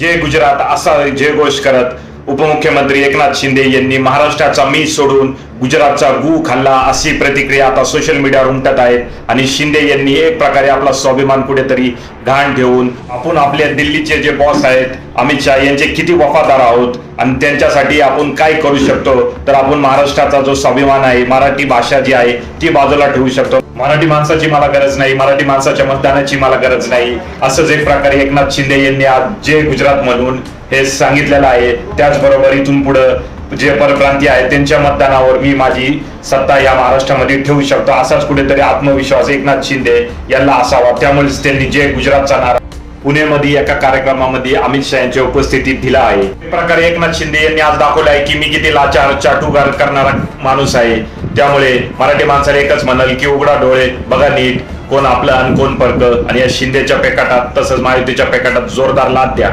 जय गुजरात असा जयघोष करत उपमुख्यमंत्री एकनाथ शिंदे यांनी महाराष्ट्राचा मी सोडून गुजरातचा गु खाल्ला अशी प्रतिक्रिया आता सोशल मीडियावर उमटत आहेत आणि शिंदे यांनी एक प्रकारे आपला स्वाभिमान कुठेतरी घाण ठेवून आपण आपल्या दिल्लीचे जे बॉस आहेत अमित शहा यांचे किती वफादार आहोत आणि त्यांच्यासाठी आपण काय करू शकतो? तर आपण महाराष्ट्राचा जो स्वाभिमान आहे मराठी भाषा जी आहे ती बाजूला ठेवू शकतो. मराठी माणसाची मला गरज नाही मराठी माणसाच्या मतदानाची मला गरज नाही. असंच एक प्रकारे एकनाथ शिंदे यांनी आज जे गुजरात म्हणून हे सांगितलेलं आहे त्याचबरोबर इथून पुढं जे परप्रांतीय आहेत त्यांच्या मतदानावर मी माझी सत्ता या महाराष्ट्रामध्ये ठेवू शकतो. असाच कुठेतरी आत्मविश्वास एकनाथ शिंदे यांना असावा. त्यामुळेच त्यांनी जे गुजरातचा नारा पुण्यामध्ये एका कार्यक्रमामध्ये अमित शहा यांच्या उपस्थितीत दिला आहे. प्रकारे एकनाथ शिंदे यांनी आज दाखवलं आहे की मी किती लाचार चाटूगार करणारा माणूस आहे. त्यामुळे मराठी माणसाला एकच म्हणाल की उघडा डोळे बघा नीट कोण आपलं आणि कोण परक आणि या शिंदेच्या पेकाटात तसंच महायुतीच्या पेकाटात जोरदार लाद द्या.